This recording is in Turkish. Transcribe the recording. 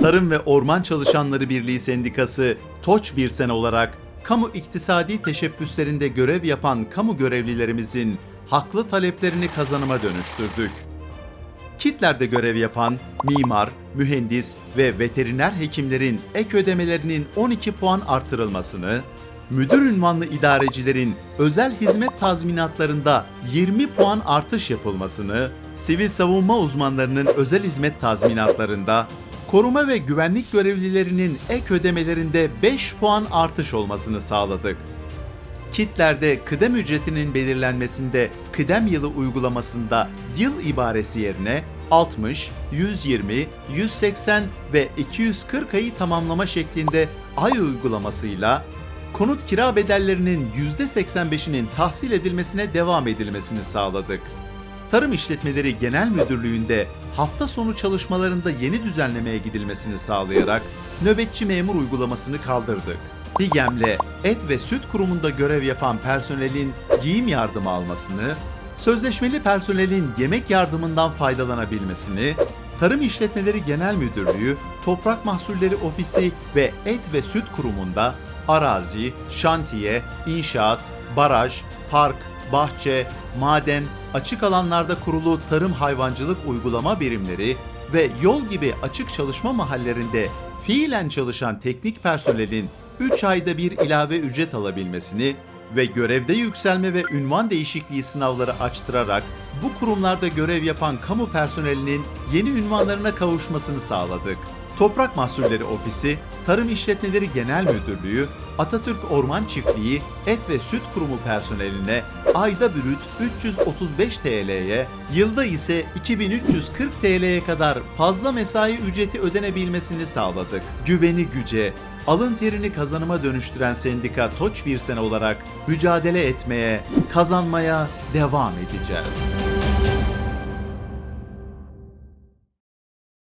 Tarım ve Orman Çalışanları Birliği Sendikası TOÇ bir sene olarak kamu iktisadi teşebbüslerinde görev yapan kamu görevlilerimizin haklı taleplerini kazanıma dönüştürdük. Kitlerde görev yapan mimar, mühendis ve veteriner hekimlerin ek ödemelerinin 12 puan artırılmasını, müdür ünvanlı idarecilerin özel hizmet tazminatlarında 20 puan artış yapılmasını, sivil savunma uzmanlarının özel hizmet tazminatlarında, koruma ve güvenlik görevlilerinin ek ödemelerinde 5 puan artış olmasını sağladık. Kitlerde kıdem ücretinin belirlenmesinde kıdem yılı uygulamasında yıl ibaresi yerine 60, 120, 180 ve 240 ayı tamamlama şeklinde ay uygulamasıyla konut kira bedellerinin %85'inin tahsil edilmesine devam edilmesini sağladık. Tarım İşletmeleri Genel Müdürlüğü'nde hafta sonu çalışmalarında yeni düzenlemeye gidilmesini sağlayarak nöbetçi memur uygulamasını kaldırdık. DİGEM'le Et ve Süt Kurumu'nda görev yapan personelin giyim yardımı almasını, sözleşmeli personelin yemek yardımından faydalanabilmesini, Tarım İşletmeleri Genel Müdürlüğü, Toprak Mahsulleri Ofisi ve Et ve Süt Kurumu'nda arazi, şantiye, inşaat, baraj, park, bahçe, maden, açık alanlarda kurulu tarım hayvancılık uygulama birimleri ve yol gibi açık çalışma mahallerinde fiilen çalışan teknik personelin 3 ayda bir ilave ücret alabilmesini ve görevde yükselme ve ünvan değişikliği sınavları açtırarak bu kurumlarda görev yapan kamu personelinin yeni ünvanlarına kavuşmasını sağladık. Toprak Mahsulleri Ofisi, Tarım İşletmeleri Genel Müdürlüğü, Atatürk Orman Çiftliği, Et ve Süt Kurumu personeline ayda brüt 335 TL'ye, yılda ise 2340 TL'ye kadar fazla mesai ücreti ödenebilmesini sağladık. Güveni güce, alın terini kazanıma dönüştüren sendika TOÇ bir sene olarak mücadele etmeye, kazanmaya devam edeceğiz.